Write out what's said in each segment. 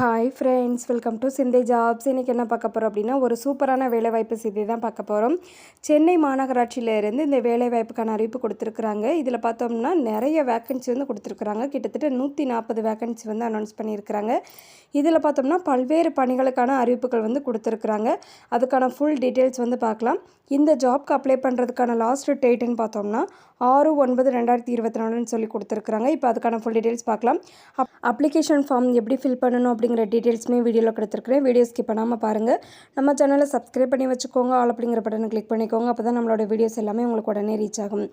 Hi friends welcome to Chinthai jobs இன்றைக்கி என்ன பார்க்க போகிறோம் அப்படின்னா ஒரு சூப்பரான வேலைவாய்ப்பு செய்தி தான் பார்க்க போகிறோம் சென்னை மாநகராட்சியிலேருந்து இந்த வேலைவாய்ப்புக்கான அறிவிப்பு கொடுத்துருக்குறாங்க. இதில் பார்த்தோம்னா நிறைய வேக்கன்சி வந்து கொடுத்துருக்குறாங்க. கிட்டத்தட்ட நூற்றி நாற்பது வேக்கன்சி வந்து அனௌன்ஸ் பண்ணியிருக்கிறாங்க. இதில் பார்த்தோம்னா பல்வேறு பணிகளுக்கான அறிவிப்புகள் வந்து கொடுத்துருக்குறாங்க. அதுக்கான ஃபுல் டீட்டெயில்ஸ் வந்து பார்க்கலாம். இந்த ஜாப்க்கு அப்ளை பண்ணுறதுக்கான லாஸ்ட் டேட்டுன்னு பார்த்தோம்னா ஆறு ஒன்பது ரெண்டாயிரத்தி இருபத்தி நாலுன்னு சொல்லி கொடுத்துருக்குறாங்க. இப்போ அதுக்கான ஃபுல் டீட்டெயில்ஸ் பார்க்கலாம். அப் அப்ளிகேஷன் ஃபார்ம் எப்படி ஃபில் பண்ணணும் அப்படிங்கிற டீட்டெயில்ஸுமே வீடியோவில் கொடுத்துருக்குறேன். வீடியோ ஸ்கிப் பண்ணாமல் பாருங்கள் நம்ம சேனலை சப்ஸ்கிரைப் பண்ணி வச்சுக்கோங்க. ஆல் அப்படிங்கிற பட்டனை கிளிக் பண்ணிக்கோங்க. அப்போ தான் நம்மளோட வீடியோஸ் எல்லாமே உங்களுக்கு உடனே ரீச் ஆகும்.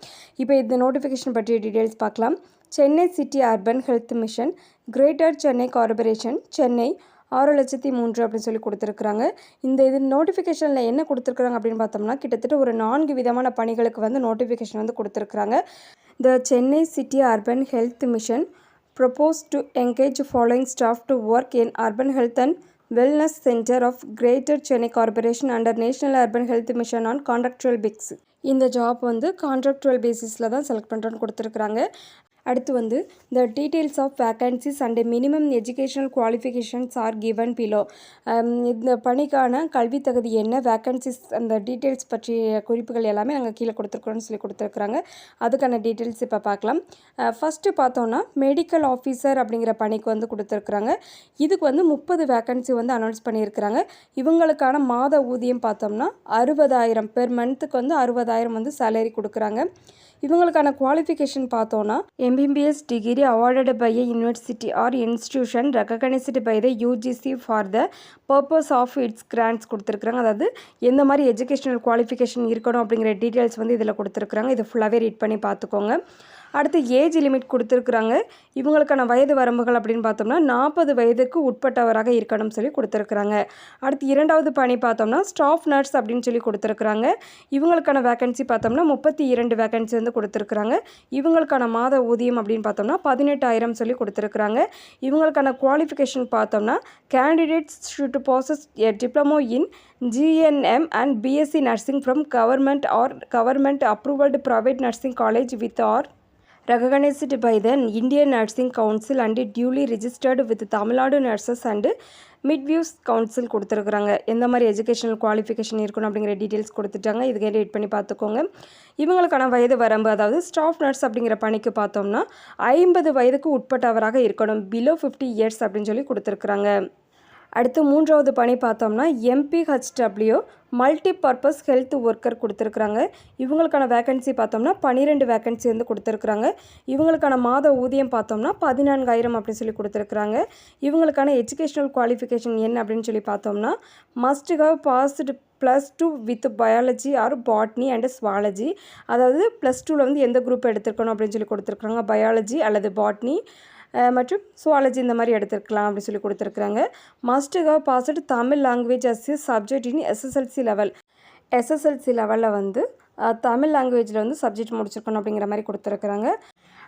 இப்போ இந்த நோட்டிஃபிகேஷன் பற்றிய டீட்டெயில்ஸ் பார்க்கலாம். Chennai city urban health mission greater Chennai corporation Chennai ஆறு லட்சத்தி மூன்று அப்படின்னு சொல்லி கொடுத்துருக்குறாங்க. இந்த இது நோட்டிஃபிகேஷனில் என்ன கொடுத்துருக்குறாங்க அப்படின்னு பார்த்தோம்னா கிட்டத்தட்ட ஒரு நான்கு விதமான பணிகளுக்கு வந்து நோட்டிஃபிகேஷன் வந்து கொடுத்துருக்குறாங்க. The Chennai city urban health mission propose to engage following staff to work in urban health and wellness centre of greater Chennai corporation under national urban health mission on Contractual fix இந்த job வந்து contractual பேசிஸில் தான் select பண்ணுறோன்னு கொடுத்துருக்குறாங்க. அடுத்து வந்து the details of vacancies and minimum educational qualifications are given below இந்த பணிக்கான கல்வி தகுதி என்ன வேக்கன்சிஸ் அந்த டீட்டெயில்ஸ் பற்றிய குறிப்புகள் எல்லாமே அங்கே கீழே கொடுத்துருக்குறோன்னு சொல்லி கொடுத்துருக்குறாங்க. அதுக்கான டீட்டெயில்ஸ் இப்போ பார்க்கலாம். ஃபஸ்ட்டு பார்த்தோன்னா மெடிக்கல் ஆஃபீஸர் அப்படிங்கிற பணிக்கு வந்து கொடுத்துருக்குறாங்க. இதுக்கு வந்து முப்பது வேக்கன்சி வந்து அனௌன்ஸ் பண்ணியிருக்கிறாங்க. இவங்களுக்கான மாத ஊதியம் பார்த்தோம்னா அறுபதாயிரம் பெர் மந்த்துக்கு வந்து அறுபதாயிரம் வந்து சேலரி கொடுக்குறாங்க. இவங்களுக்கான குவாலிஃபிகேஷன் பார்த்தோன்னா MBBS degree awarded by a university or institution recognised by the UGC for the purpose of its grants கொடுத்துருக்குறாங்க. அதாவது எந்த மாதிரி எஜுகேஷனல் குவாலிஃபிகேஷன் இருக்கணும் அப்படிங்கிற டீட்டெயில்ஸ் வந்து இதில் கொடுத்துருக்குறாங்க. இது ஃபுல்லாகவே ரீட் பண்ணி பார்த்துக்கோங்க. அடுத்து ஏஜ் லிமிட் கொடுத்துருக்குறாங்க. இவங்களுக்கான வயது வரம்புகள் அப்படின்னு பார்த்தோம்னா நாற்பது வயதுக்கு உட்பட்டவராக இருக்கணும்னு சொல்லி கொடுத்துருக்குறாங்க. அடுத்து இரண்டாவது பணி பார்த்தோம்னா ஸ்டாஃப் நர்ஸ் அப்படின்னு சொல்லி கொடுத்துருக்குறாங்க. இவங்களுக்கான வேக்கன்சி பார்த்தோம்னா முப்பத்தி இரண்டு வேக்கன்சி வந்து கொடுத்துருக்குறாங்க. இவங்களுக்கான மாத ஊதியம் அப்படின்னு பார்த்தோம்னா பதினெட்டாயிரம் சொல்லி கொடுத்துருக்குறாங்க. இவங்களுக்கான குவாலிஃபிகேஷன் பார்த்தோம்னா candidates should possess a diploma in GNM and BSc nursing from government or government approved private nursing college with or recognized by the Indian Nursing Council and duly registered with Tamil Nadu Nurses and midwives council கொடுத்துருக்குறாங்க. எந்த மாதிரி educational qualification இருக்கணும் அப்படிங்கிற details கொடுத்துட்டாங்க. இதுக்கே read பண்ணி பார்த்துக்கோங்க. இவங்களுக்கான வயது வரம்பு அதாவது ஸ்டாஃப் நர்ஸ் அப்படிங்கிற பணிக்கு பார்த்தோம்னா ஐம்பது வயதுக்கு உட்பட்டவராக இருக்கணும். பிலோ ஃபிஃப்டி இயர்ஸ் அப்படின்னு சொல்லி கொடுத்துருக்குறாங்க. அடுத்து மூன்றாவது பணி பார்த்தோம்னா MPHW multi purpose health worker கொடுத்துருக்குறாங்க. இவங்களுக்கான வேக்கன்சி பார்த்தோம்னா பன்னிரெண்டு வேக்கன்சி வந்து கொடுத்துருக்குறாங்க. இவங்களுக்கான மாத ஊதியம் பார்த்தோம்னா பதினான்காயிரம் அப்படின்னு சொல்லி கொடுத்துருக்குறாங்க. இவங்களுக்கான எஜுகேஷனல் குவாலிஃபிகேஷன் என்ன அப்படின்னு சொல்லி பார்த்தோம்னா must have passed plus two with biology or botany and zoology அதாவது ப்ளஸ் டூவில் வந்து எந்த குரூப் எடுத்துருக்கணும் அப்படின்னு சொல்லி கொடுத்துருக்குறாங்க. பயாலஜி அல்லது பாட்னி மற்றும் சுவாலஜி இந்த மாதிரி எடுத்துருக்கலாம் அப்படின்னு சொல்லி கொடுத்துருக்குறாங்க. Must have passed Tamil language as a subject in SSLC level SSLC லெவலில் வந்து தமிழ் லாங்குவேஜில் வந்து சப்ஜெக்ட் முடிச்சிருக்கணும் அப்படிங்கிற மாதிரி கொடுத்துருக்குறாங்க.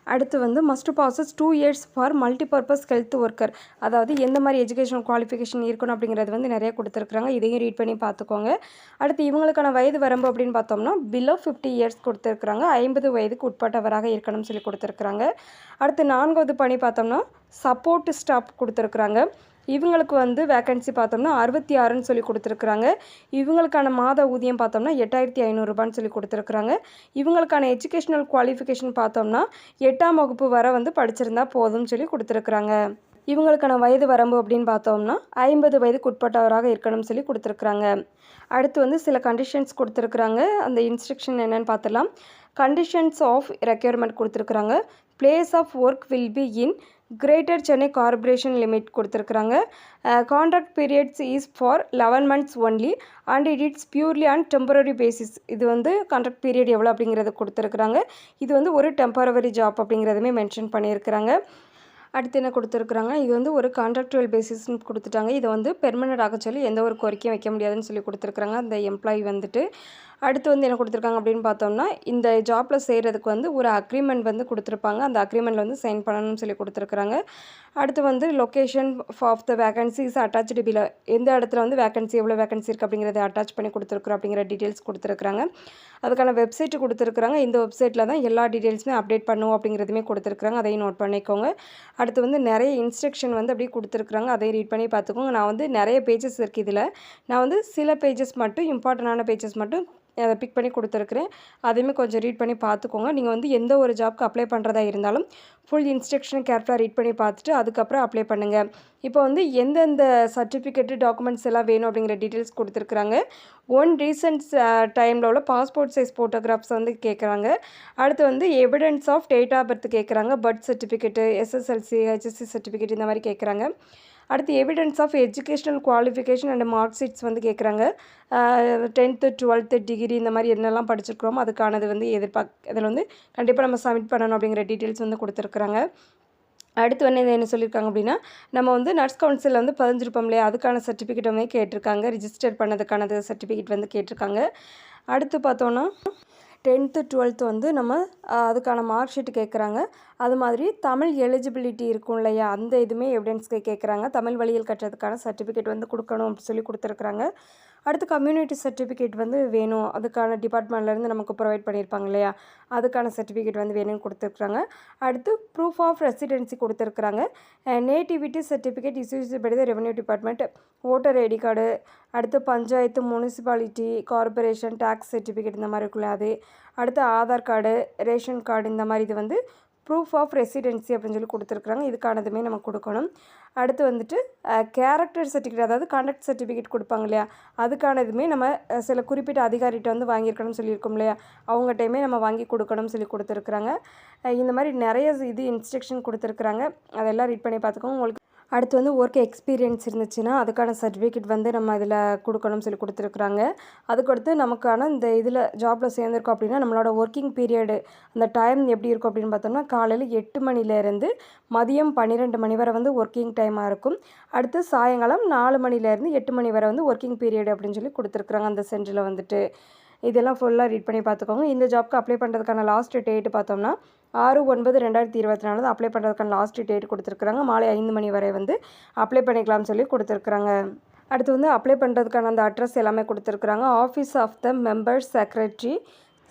அடுத்து வந்து must possess two years for multipurpose health worker அதாவது எந்த மாதிரி எஜுகேஷன் குவாலிஃபிகேஷன் இருக்கணும் அப்படிங்கிறது வந்து நிறைய கொடுத்துருக்குறாங்க. இதையும் ரீட் பண்ணி பார்த்துக்கோங்க. அடுத்து இவங்களுக்கான வயது வரம்பு அப்படின்னு பார்த்தோம்னா பிலோ ஃபிஃப்டி இயர்ஸ் கொடுத்துருக்குறாங்க. ஐம்பது வயதுக்கு உட்பட்டவராக இருக்கணும்னு சொல்லி கொடுத்துருக்குறாங்க. அடுத்து நான்காவது பணி பார்த்தோம்னா சப்போர்ட் ஸ்டாப் கொடுத்துருக்குறாங்க. இவங்களுக்கு வந்து வேக்கன்சி பார்த்தோம்னா அறுபத்தி ஆறுன்னு சொல்லி கொடுத்துருக்குறாங்க. இவங்களுக்கான மாத ஊதியம் பார்த்தோம்னா எட்டாயிரத்தி ஐநூறுரூபான்னு சொல்லி கொடுத்துருக்குறாங்க. இவங்களுக்கான எஜுகேஷ்னல் குவாலிஃபிகேஷன் பார்த்தோம்னா எட்டாம் வகுப்பு வரை வந்து படிச்சிருந்தா போதும்னு சொல்லி கொடுத்துருக்குறாங்க. இவங்களுக்கான வயது வரம்பு அப்படின்னு பார்த்தோம்னா ஐம்பது வயதுக்கு உட்பட்டவராக இருக்கணும்னு சொல்லி கொடுத்துருக்குறாங்க. அடுத்து வந்து சில கண்டிஷன்ஸ் கொடுத்துருக்குறாங்க. அந்த இன்ஸ்ட்ரக்ஷன் என்னென்னு பார்த்துலாம் கண்டிஷன்ஸ் ஆஃப் ரெக்யர்மெண்ட் கொடுத்துருக்குறாங்க. Place of work will be in greater Chennai corporation limit கொடுத்துருக்குறாங்க. Contract periods is for eleven months only and it it's purely and temporary basis இது வந்து கான்ட்ராக்ட் பீரியட் எவ்வளோ அப்படிங்கிறத கொடுத்துருக்குறாங்க. இது வந்து ஒரு டெம்பரவரி ஜாப் அப்படிங்கிறதுமே மென்ஷன் பண்ணியிருக்கிறாங்க. அடுத்து என்ன கொடுத்துருக்குறாங்க இது வந்து ஒரு கான்ட்ராக்டுவல் பேசிஸ்னு கொடுத்துட்டாங்க. இதை வந்து பெர்மனண்ட் ஆக சொல்லி எந்த ஒரு கோரிக்கையும் வைக்க முடியாதுன்னு சொல்லி கொடுத்துருக்குறாங்க. அந்த எம்ப்ளாயி வந்துட்டு. அடுத்து வந்து என்ன கொடுத்துருக்காங்க அப்படின்னு பார்த்தோம்னா இந்த ஜாப்பில் செய்கிறதுக்கு வந்து ஒரு அக்ரிமெண்ட் வந்து கொடுத்துருப்பாங்க. அந்த அக்ரிமெண்ட்டில் வந்து சைன் பண்ணணும்னு சொல்லி கொடுத்துருக்குறாங்க. அடுத்து வந்து location of the vacancies attached பில எந்த இடத்துல வந்து வேகன்சி எவ்வளோ வேகன்சி இருக்குது அப்படிங்கிறத அட்டாச் பண்ணி கொடுத்துருக்குறோம் அப்படிங்கிற டீட்டெயில்ஸ் கொடுத்துருக்குறாங்க. அதுக்கான வெப்சைட் கொடுத்துருக்குறாங்க. இந்த வெப்சைட்டில் தான் எல்லா டீட்டெயில்ஸுமே அப்டேட் பண்ணுவோம் அப்படிங்கிறதுமே கொடுத்துருக்குறாங்க. அதையும் நோட் பண்ணிக்கோங்க. அடுத்து வந்து நிறைய இன்ஸ்ட்ரக்ஷன் வந்து அப்படியே கொடுத்துருக்குறாங்க. அதையும் ரீட் பண்ணி பார்த்துக்கோங்க. நான் வந்து நிறைய பேஜஸ் இருக்குது இதில். நான் வந்து சில பேஜஸ் மட்டும் இம்பார்ட்டண்டான பேஜஸ் மட்டும் அதை பிக் பண்ணி கொடுத்துருக்குறேன். அதையுமே கொஞ்சம் ரீட் பண்ணி பார்த்துக்கோங்க. நீங்கள் வந்து எந்த ஒரு ஜாப்க்கு அப்ளை பண்ணுறதா இருந்தாலும் ஃபுல் இன்ஸ்ட்ரக்ஷன் கேர்ஃபுல்லாக ரீட் பண்ணி பார்த்துட்டு அதுக்கப்புறம் அப்ளை பண்ணுங்கள் இப்போ வந்து எந்தெந்த சர்டிஃபிகேட்டு டாக்குமெண்ட்ஸ் எல்லாம் வேணும் அப்படிங்கிற டீட்டெயில்ஸ் கொடுத்துருக்குறாங்க. ஒன் ரீசன்ட் டைமில் உள்ள பாஸ்போர்ட் சைஸ் ஃபோட்டோகிராஃப்ஸ் வந்து கேட்குறாங்க அடுத்து வந்து evidence of date of birth கேட்குறாங்க birth certificate SSLC HSC certificate இந்த மாதிரி கேட்குறாங்க அடுத்து evidence of educational qualification and mark sheets வந்து கேட்குறாங்க டென்த்து டுவெல்த்து டிகிரி இந்த மாதிரி என்னெல்லாம் படிச்சிருக்கிறோமோ அதுக்கானது வந்து எதிர்பார்க்க இதில் வந்து கண்டிப்பாக நம்ம சப்மிட் பண்ணணும் அப்படிங்கிற டீட்டெயில்ஸ் வந்து கொடுத்துருக்குறாங்க. அடுத்து வந்து என்ன சொல்லியிருக்காங்க அப்படின்னா நம்ம வந்து நர்ஸ் கவுன்சிலில் வந்து பதிஞ்சிருப்போம் இல்லையா? அதுக்கான சர்டிஃபிகேட் வந்து கேட்டிருக்காங்க. ரிஜிஸ்டர் பண்ணதுக்கானது சர்டிஃபிகேட் வந்து கேட்டிருக்காங்க. அடுத்து பார்த்தோன்னா டென்த்து டுவெல்த்து வந்து நம்ம அதுக்கான மார்க் ஷீட் கேட்குறாங்க. அது மாதிரி தமிழ் எலிஜிபிலிட்டி இருக்கும் இல்லையா? அந்த இதுவுமே எவிடன்ஸ்க்கு கேட்குறாங்க. தமிழ் வழியில் கட்டுறதுக்கான சர்டிஃபிகேட் வந்து கொடுக்கணும் அப்படின்னு சொல்லி கொடுத்துருக்குறாங்க. அடுத்து கம்யூனிட்டி சர்டிஃபிகேட் வந்து வேணும். அதுக்கான டிபார்ட்மெண்ட்லேருந்து நமக்கு ப்ரொவைட் பண்ணியிருப்பாங்க இல்லையா? அதுக்கான சர்டிஃபிகேட் வந்து வேணும்னு கொடுத்துருக்குறாங்க. அடுத்து ப்ரூஃப் ஆஃப் ரெசிடென்சி கொடுத்துருக்குறாங்க. நேட்டிவிட்டி சர்டிஃபிகேட் இஸ்யூஸ் படி the revenue department voter ID card அடுத்து panchayat municipality corporation tax certificate இந்த மாதிரி இருக்குல்ல அது. அடுத்து ஆதார் கார்டு ரேஷன் கார்டு இந்த மாதிரி இது வந்து ப்ரூஃப் ஆஃப் ரெசிடென்சி அப்படின்னு சொல்லி கொடுத்துருக்குறாங்க. இதுக்கானதுமே நம்ம கொடுக்கணும். அடுத்து வந்துட்டு கேரக்டர் சர்டிஃபிகேட் அதாவது கான்டாக்ட் சர்டிஃபிகேட் கொடுப்பாங்க இல்லையா? அதுக்கானதுமே நம்ம சில குறிப்பிட்ட அதிகாரிகிட்ட வந்து வாங்கியிருக்கணும்னு சொல்லியிருக்கோம் இல்லையா? அவங்ககிட்டயுமே நம்ம வாங்கி கொடுக்கணும்னு சொல்லி கொடுத்துருக்குறாங்க. இந்த மாதிரி நிறைய இது இன்ஸ்ட்ரக்ஷன் கொடுத்துருக்குறாங்க. அதெல்லாம் ரீட் பண்ணி பார்த்துக்கோங்க. உங்களுக்கு அடுத்து வந்து ஒர்க் எக்ஸ்பீரியன்ஸ் இருந்துச்சுன்னா அதுக்கான சர்டிஃபிகேட் வந்து நம்ம இதில் கொடுக்கணும்னு சொல்லி கொடுத்துருக்குறாங்க. அதுக்கடுத்து நமக்கான இந்த இதில் ஜாப்பில் சேர்ந்துருக்கோம் அப்படின்னா நம்மளோட ஒர்க்கிங் பீரியடு அந்த டைம் எப்படி இருக்கும் அப்படின்னு பார்த்தோம்னா காலையில் எட்டு மணிலேருந்து மதியம் பன்னிரெண்டு மணி வரை வந்து ஒர்க்கிங் டைமாக இருக்கும். அடுத்து சாயங்காலம் நாலு மணிலேருந்து எட்டு மணி வரை வந்து ஒர்க்கிங் பீரியட் அப்படின்னு சொல்லி கொடுத்துருக்குறாங்க அந்த சென்டரில் வந்துட்டு. இதெல்லாம் ஃபுல்லாக ரீட் பண்ணி பார்த்துக்கோங்க. இந்த ஜாப்க்கு அப்ளை பண்ணுறதுக்கான லாஸ்ட் டேட் பார்த்தோம்னா ஆறு ஒன்பது ரெண்டாயிரத்தி இருபத்தி நாலு அப்ளை பண்ணுறதுக்கான லாஸ்ட் டேட் கொடுத்துருக்குறாங்க. மாலை ஐந்து மணி வரை வந்து அப்ளை பண்ணிக்கலாம்னு சொல்லி கொடுத்துருக்குறாங்க. அடுத்து வந்து அப்ளை பண்ணுறதுக்கான அந்த அட்ரஸ் எல்லாமே கொடுத்துருக்குறாங்க. Office of the member secretary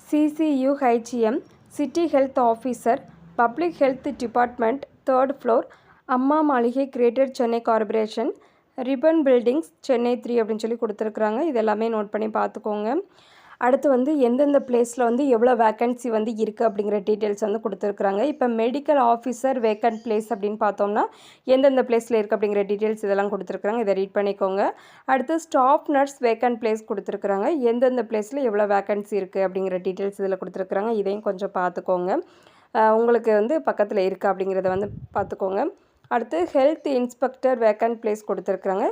CCUHM city health officer public health department third floor Amma Maaligai greater Chennai corporation Ripon buildings Chennai three அப்படின்னு சொல்லி கொடுத்துருக்குறாங்க. இது எல்லாமே நோட் பண்ணி பார்த்துக்கோங்க. அடுத்து வந்து எந்தெந்த பிளேஸில் வந்து எவ்வளோ வேக்கன்சி வந்து இருக்குது அப்படிங்கிற டீட்டெயில்ஸ் வந்து கொடுத்துருக்குறாங்க. இப்போ மெடிக்கல் ஆஃபீஸர் வேக்கன்ட் பிளேஸ் அப்படின்னு பார்த்தோம்னா எந்தெந்த பிளேஸில் இருக்குது அப்படிங்கிற டீட்டெயில்ஸ் இதெல்லாம் கொடுத்துருக்குறாங்க. இதை ரீட் பண்ணிக்கோங்க. அடுத்து ஸ்டாஃப் நர்ஸ் வேக்கன்ட் பிளேஸ் கொடுத்துருக்குறாங்க. எந்தெந்த பிளேஸில் எவ்வளோ வேக்கன்சி இருக்குது அப்படிங்கிற டீட்டெயில்ஸ் இதில் கொடுத்துருக்குறாங்க. இதையும் கொஞ்சம் பார்த்துக்கோங்க. உங்களுக்கு வந்து பக்கத்தில் இருக்குது அப்படிங்கிறத வந்து பார்த்துக்கோங்க. அடுத்து ஹெல்த் இன்ஸ்பெக்டர் வேக்கன்ட் பிளேஸ் கொடுத்துருக்குறாங்க.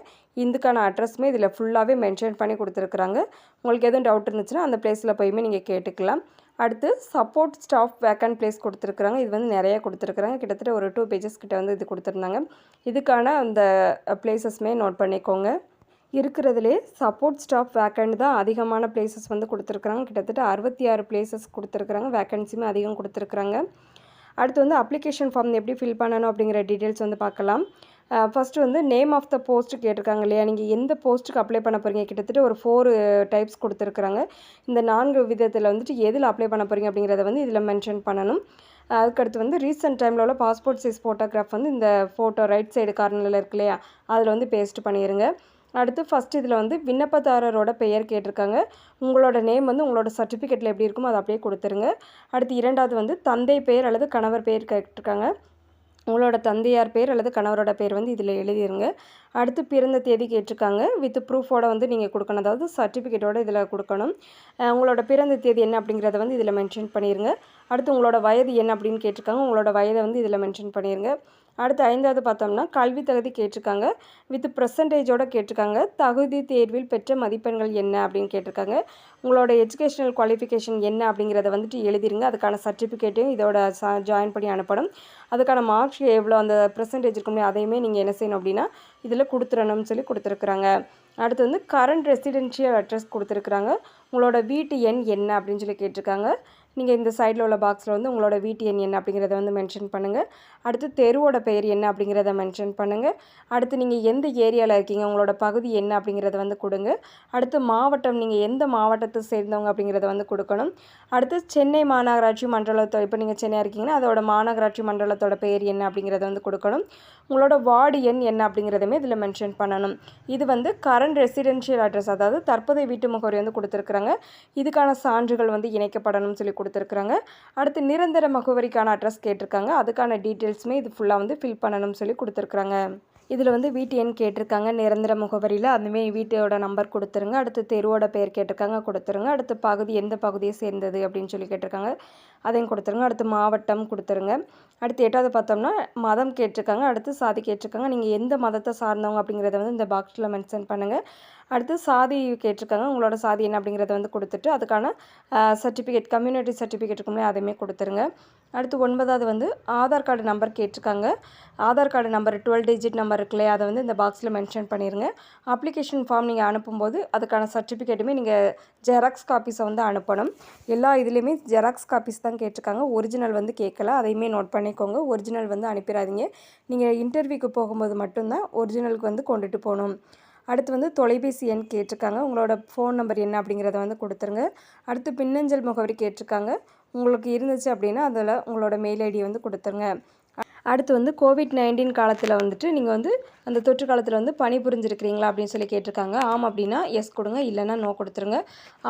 இதுக்கான அட்ரஸுமே இதில் ஃபுல்லாகவே மென்ஷன் பண்ணி கொடுத்துருக்குறாங்க. உங்களுக்கு எதுவும் டவுட் இருந்துச்சுன்னா அந்த பிளேஸில் போயுமே நீங்கள் கேட்டுக்கலாம். அடுத்து சப்போர்ட் ஸ்டாஃப் வேக்கன்ட் பிளேஸ் கொடுத்துருக்குறாங்க. இது வந்து நிறையா கொடுத்துருக்குறாங்க. கிட்டத்தட்ட ஒரு டூ பேஜஸ் கிட்ட வந்து இது கொடுத்துருந்தாங்க. இதுக்கான அந்த பிளேசஸ்மே நோட் பண்ணிக்கோங்க. இருக்கிறதுலே சப்போர்ட் ஸ்டாஃப் வேக்கண்ட் தான் அதிகமான பிளேசஸ் வந்து கொடுத்துருக்குறாங்க. கிட்டத்தட்ட அறுபத்தி ஆறு பிளேசஸ் கொடுத்துருக்குறாங்க. வேக்கன்சியுமே அதிகம் கொடுத்துருக்குறாங்க. அடுத்து வந்து அப்ளிகேஷன் ஃபார்ம் எப்படி ஃபில் பண்ணணும் அப்படிங்கிற டீட்டெயில்ஸ் வந்து பார்க்கலாம். ஃபஸ்ட்டு வந்து நேம் ஆஃப் த போஸ்ட் கேட்டிருக்காங்க இல்லையா? நீங்கள் எந்த போஸ்ட்டுக்கு அப்ளை பண்ண போகிறீங்க கிட்டத்தட்ட ஒரு ஃபோர் டைப்ஸ் கொடுத்துருக்குறாங்க. இந்த நான்கு விதத்தில் வந்துட்டு எதில் அப்ளை பண்ண போகிறீங்க அப்படிங்கிறத வந்து இதில் மென்ஷன் பண்ணணும். அதுக்கடுத்து வந்து ரீசெண்ட் டைமில் உள்ள பாஸ்போர்ட் சைஸ் ஃபோட்டோகிராஃப் வந்து இந்த ஃபோட்டோ ரைட் சைடு கார்னரில் இருக்கு இல்லையா? அதில் வந்து பேஸ்ட் பண்ணிடுங்க அடுத்து ஃபஸ்ட் இதில் வந்து விண்ணப்பதாரரோட பெயர் கேட்டிருக்காங்க. உங்களோட நேம் வந்து உங்களோட சர்டிஃபிகேட்டில் எப்படி இருக்குமோ அதை அப்படியே கொடுத்துருங்க. அடுத்து இரண்டாவது வந்து தந்தை பெயர் அல்லது கணவர் பெயர் கேட்டிருக்காங்க. உங்களோட தந்தையார் பேர் அல்லது கணவரோட பேர் வந்து இதில் எழுதிருங்க. அடுத்து பிறந்த தேதி கேட்டிருக்காங்க. வித் ப்ரூஃபோட வந்து நீங்கள் கொடுக்கணும். அதாவது சர்டிஃபிகேட்டோட இதில் கொடுக்கணும். உங்களோட பிறந்த தேதி என்ன அப்படிங்கிறத வந்து இதில் மென்ஷன் பண்ணிடுங்க அடுத்து உங்களோட வயது என்ன அப்படின்னு கேட்டிருக்காங்க. உங்களோட வயதை வந்து இதில் மென்ஷன் பண்ணிடுங்க அடுத்து ஐந்தாவது பார்த்தோம்னா கல்வி தகுதி கேட்டிருக்காங்க. வித் ப்ரெசன்டேஜோடு கேட்டிருக்காங்க. தகுதி தேர்வில் பெற்ற மதிப்பெண்கள் என்ன அப்படின்னு கேட்டிருக்காங்க. உங்களோட எஜுகேஷனல் குவாலிஃபிகேஷன் என்ன அப்படிங்கிறத வந்துட்டு எழுதிருங்க. அதுக்கான சர்டிஃபிகேட்டையும் இதோட ஜாயின் பண்ணி அனுப்பணும். அதுக்கான மார்க்ஸ் எவ்வளோ அந்த ப்ரெசன்டேஜ் இருக்கும் அதையுமே நீங்கள் என்ன செய்யணும் அப்படின்னா இதில் கொடுத்துடணும்னு சொல்லி கொடுத்துருக்குறாங்க. அடுத்து வந்து கரண்ட் ரெசிடென்ஷியல் அட்ரஸ் கொடுத்துருக்குறாங்க. உங்களோட வீட்டு எண் என்ன அப்படின்னு சொல்லி கேட்டிருக்காங்க. நீங்கள் இந்த சைடில் உள்ள பாக்ஸில் வந்து உங்களோட வீட்டு எண் என்ன அப்படிங்கிறத வந்து மென்ஷன் பண்ணுங்கள் அடுத்து தெருவோட பெயர் என்ன அப்படிங்கிறத மென்ஷன் பண்ணுங்கள் அடுத்து நீங்கள் எந்த ஏரியாவில் இருக்கீங்க உங்களோட பகுதி என்ன அப்படிங்கிறத வந்து கொடுங்க. அடுத்து மாவட்டம் நீங்கள் எந்த மாவட்டத்தை சேர்ந்தவங்க அப்படிங்கிறத வந்து கொடுக்கணும். அடுத்து சென்னை மாநகராட்சி மண்டலத்தோ இப்போ நீங்கள் சென்னையாக இருக்கீங்கன்னா அதோட மாநகராட்சி மண்டலத்தோட பெயர் என்ன அப்படிங்கிறத வந்து கொடுக்கணும். உங்களோட வார்டு எண் என்ன அப்படிங்கிறதுமே இதில் மென்ஷன் பண்ணணும். இது வந்து கரண்ட் ரெசிடென்ஷியல் அட்ரஸ் அதாவது தற்போதைய வீட்டு முகவரி வந்து கொடுத்துருக்குறாங்க. இதுக்கான சான்றுகள் வந்து இணைக்கப்படணும்னு சொல்லி கொடுத்துருக்குறாங்க. அடுத்து நிரந்தர முகவரிக்கான அட்ரஸ் கேட்டிருக்காங்க. அதுக்கான டீட்டெயில்ஸுமே இது ஃபுல்லாக வந்து ஃபில் பண்ணணும்னு சொல்லி கொடுத்துருக்குறாங்க. இதில் வந்து வீட்டு எண் கேட்டிருக்காங்க. நிரந்தர முகவரியில் அதுமாரி வீட்டோட நம்பர் கொடுத்துருங்க. அடுத்து தெருவோட பேர் கேட்டிருக்காங்க. கொடுத்துருங்க. அடுத்து பகுதி எந்த பகுதியை சேர்ந்தது அப்படின்னு சொல்லி கேட்டிருக்காங்க. அதையும் கொடுத்துருங்க. அடுத்து மாவட்டம் கொடுத்துருங்க. அடுத்து எட்டாவது பார்த்தோம்னா மதம் கேட்டிருக்காங்க. அடுத்து சாதி கேட்டிருக்காங்க. நீங்கள் எந்த மதத்தை சார்ந்தவங்க அப்படிங்கிறத வந்து இந்த பாக்ஸில் மென்ஷன் பண்ணுங்கள் அடுத்து சாதி கேட்டிருக்காங்க. உங்களோட சாதி என்ன அப்படிங்கிறத வந்து கொடுத்துட்டு அதுக்கான சர்டிஃபிகேட் கம்யூனிட்டி சர்டிஃபிகேட் இருக்குமே அதையுமே கொடுத்துருங்க. அடுத்து ஒன்பதாவது வந்து ஆதார் கார்டு நம்பர் கேட்டிருக்காங்க. Aadhaar card number twelve digit number இருக்குல்லையே அதை வந்து இந்த பாக்ஸில் மென்ஷன் பண்ணிடுங்க அப்ளிகேஷன் ஃபார்ம் நீங்கள் அனுப்பும்போது அதுக்கான சர்டிஃபிகேட்டுமே நீங்கள் ஜெராக்ஸ் காப்பீஸை வந்து அனுப்பணும். எல்லா இதுலேயுமே ஜெராக்ஸ் காப்பீஸ் தான் கேட்டிருக்காங்க. ஒரிஜினல் வந்து கேட்கல. அதையுமே நோட் பண்ணிக்கோங்க. ஒரிஜினல் வந்து அனுப்பிடாதீங்க. நீங்கள் இன்டர்வியூக்கு போகும்போது மட்டும்தான் ஒரிஜினலுக்கு வந்து கொண்டுட்டு போகணும். அடுத்து வந்து தொலைபேசி எண் கேட்டிருக்காங்க. உங்களோட ஃபோன் நம்பர் என்ன அப்படிங்கிறத வந்து கொடுத்துருங்க. அடுத்து பின்னஞ்சல் முகவரி கேட்டிருக்காங்க. உங்களுக்கு இருந்துச்சு அப்படின்னா அதில் உங்களோட மெயில் ஐடி வந்து கொடுத்துருங்க. அடுத்து வந்து கோவிட் நைன்டீன் காலத்தில் வந்துட்டு நீங்கள் வந்து அந்த தொற்று காலத்தில் வந்து பணி புரிஞ்சிருக்கிறீங்களா அப்படின்னு சொல்லி கேட்டிருக்காங்க. ஆம் அப்படின்னா எஸ் கொடுங்க இல்லைன்னா நோ கொடுத்துருங்க.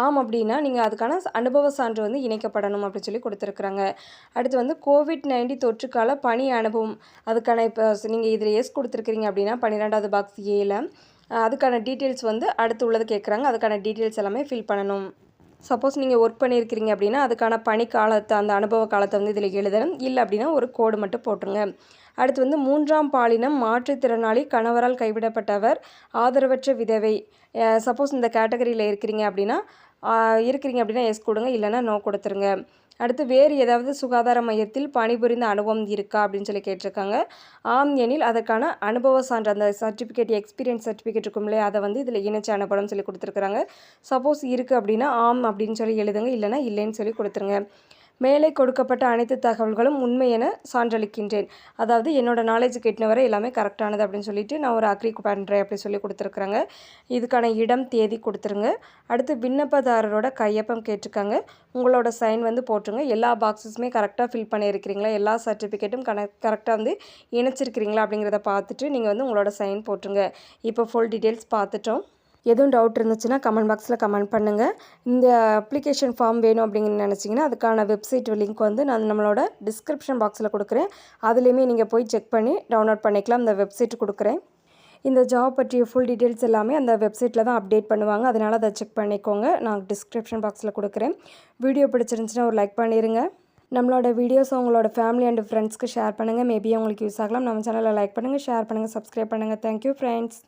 ஆம் அப்படின்னா நீங்கள் அதுக்கான அனுபவ சான்று வந்து இணைக்கப்படணும் அப்படின்னு சொல்லி கொடுத்துருக்குறாங்க. அடுத்து வந்து கோவிட் நைன்டீன் தொற்று கால பணி அனுபவம். அதுக்கான இப்போ நீங்கள் இதில் எஸ் கொடுத்துருக்கிறீங்க அப்படின்னா பன்னிரெண்டாவது பாக்ஸ் ஏல அதுக்கான டீட்டெயில்ஸ் வந்து அடுத்து உள்ளது கேட்குறாங்க அதுக்கான டீட்டெயில்ஸ் எல்லாமே ஃபில் பண்ணணும். சப்போஸ் நீங்கள் ஒர்க் பண்ணியிருக்கிறீங்க அப்படின்னா அதுக்கான பணி காலத்தை அந்த அனுபவ காலத்தை வந்து இதில் எழுதணும். இல்லை அப்படின்னா ஒரு கோடு மட்டும் போட்டுருங்க. அடுத்து வந்து மூன்றாம் பாலினம் மாற்றுத்திறனாளி கணவரால் கைவிடப்பட்டவர் ஆதரவற்ற விதவை. சப்போஸ் இந்த கேட்டகரியில் இருக்கிறீங்க அப்படின்னா இருக்கிறீங்க அப்படின்னா எஸ் கொடுங்க. இல்லைன்னா நோ கொடுத்துருங்க. அடுத்து வேறு ஏதாவது சுகாதார மையத்தில் பணிபுரிந்த அனுபவம் இருக்கா அப்படின்னு சொல்லி கேட்டிருக்காங்க. ஆம் எனில் அதற்கான அனுபவ சான்று அந்த சர்டிஃபிகேட் எக்ஸ்பீரியன்ஸ் சர்டிஃபிகேட் இருக்கும் இல்லையா? அதை வந்து இதில் இணைச்சு அனுப்பணும்னு சொல்லி கொடுத்துருக்குறாங்க. சப்போஸ் இருக்குது அப்படின்னா ஆம் அப்படின்னு சொல்லி எழுதுங்க இல்லைனா இல்லைன்னு சொல்லி கொடுத்துருங்க. மேலே கொடுக்கப்பட்ட அனைத்து தகவல்களும் உண்மை என சான்றளிக்கின்றேன். அதாவது என்னோட நாலேஜ் கெட்டினவரை எல்லாமே கரெக்டானது அப்படின்னு சொல்லிட்டு நான் ஒரு அக்ரி பண்ணுறேன் அப்படி சொல்லி கொடுத்துருக்குறாங்க. இதுக்கான இடம் தேதி கொடுத்துருங்க. அடுத்து விண்ணப்பதாரரோட கையொப்பம் கேட்டிருக்காங்க. உங்களோட சைன் வந்து போட்டுருங்க. எல்லா பாக்ஸஸுமே கரெக்டாக ஃபில் பண்ணியிருக்கிறீங்களா? எல்லா சர்டிஃபிகேட்டும் கனெக் கரெக்டாக வந்து இணைச்சிருக்கிறீங்களா அப்படிங்கிறத பார்த்துட்டு நீங்கள் வந்து உங்களோட சைன் போட்டுருங்க. இப்போ ஃபுல் டீட்டெயில்ஸ் பார்த்துட்டோம். எதுவும் டவுட் இருந்துச்சுன்னா கமெண்ட் பாக்ஸில் கமெண்ட் பண்ணுங்கள் இந்த அப்ளிகேஷன் ஃபார்ம் வேணும் அப்படின்னு நினச்சிங்கன்னா அதுக்கான வெப்சைட் லிங்க் வந்து நான் நம்மளோட டிஸ்கிரிப்ஷன் பாக்ஸில் கொடுக்குறேன். அதுலேயுமே நீங்கள் போய் செக் பண்ணி டவுன்லோட் பண்ணிக்கலாம். இந்த வெப்சைட் கொடுக்குறேன். இந்த ஜாப் பற்றிய ஃபுல் டீட்டெயில்ஸ் எல்லாமே அந்த வெப்சைட்டில் தான் அப்டேட் பண்ணுவாங்க. அதனால் அதை செக் பண்ணிக்கோங்க. நான் டிஸ்கிரிப்ஷன் பாக்ஸில் கொடுக்குறேன். வீடியோ பிடிச்சிருந்துச்சுன்னா ஒரு லைக் பண்ணிடுங்க நம்மளோட வீடியோஸ் உங்களோட ஃபேமிலி அண்ட் ஃப்ரெண்ட்ஸ்க்கு ஷேர் பண்ணுங்கள் மேபி உங்களுக்கு யூஸ் ஆகலாம். நம்ம சேனலில் லைக் பண்ணுங்கள் ஷேர் பண்ணுங்கள் சப்ஸ்கிரைப் பண்ணுங்கள் தேங்க்யூ ஃப்ரெண்ட்ஸ்